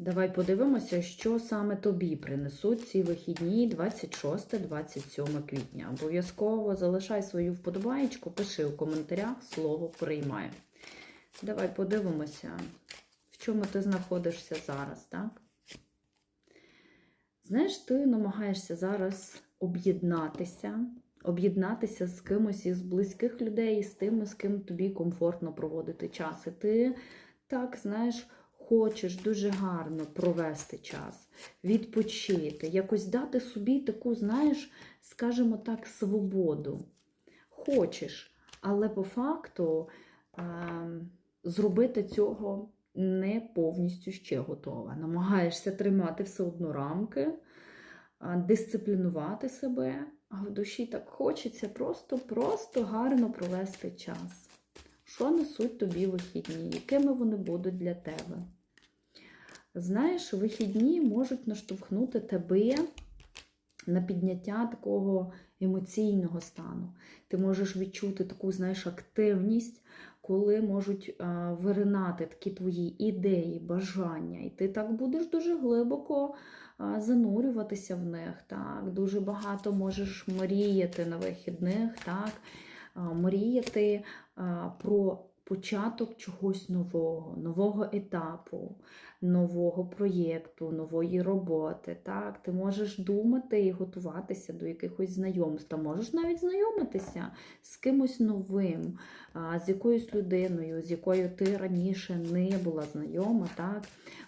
Давай подивимося, що саме тобі принесуть ці вихідні 26-27 квітня. Обов'язково залишай свою вподобаєчку, пиши у коментарях слово приймаю. Давай подивимося, в чому ти знаходишся зараз, так? Знаєш, ти намагаєшся зараз об'єднатися, об'єднатися з кимось із близьких людей, з тими, з ким тобі комфортно проводити час. І ти так, знаєш, хочеш дуже гарно провести час, відпочити, якось дати собі таку, знаєш, скажімо так, свободу. Хочеш, але по факту е, зробити цього не повністю ще готова. Намагаєшся тримати все одно рамки, а, дисциплінувати себе, а в душі так хочеться просто-просто гарно провести час. Що несуть тобі вихідні? Якими вони будуть для тебе? Знаєш, вихідні можуть наштовхнути тебе на підняття такого емоційного стану. Ти можеш відчути таку, знаєш, активність, коли можуть виринати такі твої ідеї, бажання. І ти так будеш дуже глибоко занурюватися в них. Так? Дуже багато можеш мріяти на вихідних, так? Мріяти про початок чогось нового, нового етапу, нового проєкту, нової роботи. Так? Ти можеш думати і готуватися до якихось знайомств, можеш навіть знайомитися з кимось новим, з якоюсь людиною, з якою ти раніше не була знайома. Так?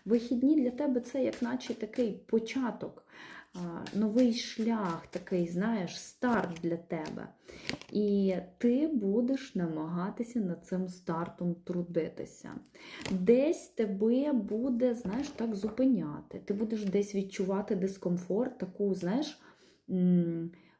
Вихідні для тебе це як наче такий початок. Новий шлях, такий, знаєш, старт для тебе. І ти будеш намагатися над цим стартом трудитися. Десь тебе буде, знаєш, так зупиняти. Ти будеш десь відчувати дискомфорт, таку, знаєш,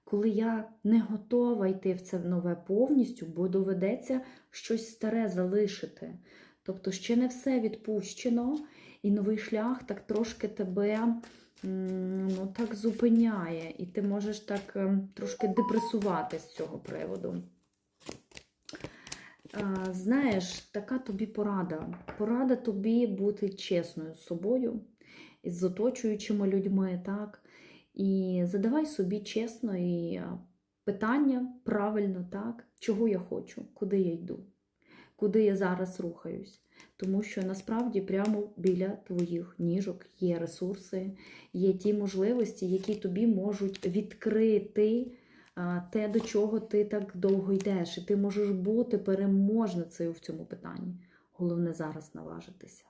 коли я не готова йти в це нове повністю, бо доведеться щось старе залишити. Тобто ще не все відпущено, і новий шлях так трошки тебе ну, так зупиняє, і ти можеш так ем, трошки депресувати з цього приводу. Знаєш, така тобі порада. Порада тобі бути чесною з собою, з оточуючими людьми, так? І задавай собі чесно і питання правильно, так? Чого я хочу, куди я йду, куди я зараз рухаюсь. Тому що насправді прямо біля твоїх ніжок є ресурси, є ті можливості, які тобі можуть відкрити те, до чого ти так довго йдеш. І ти можеш бути переможницею в цьому питанні. Головне зараз наважитися.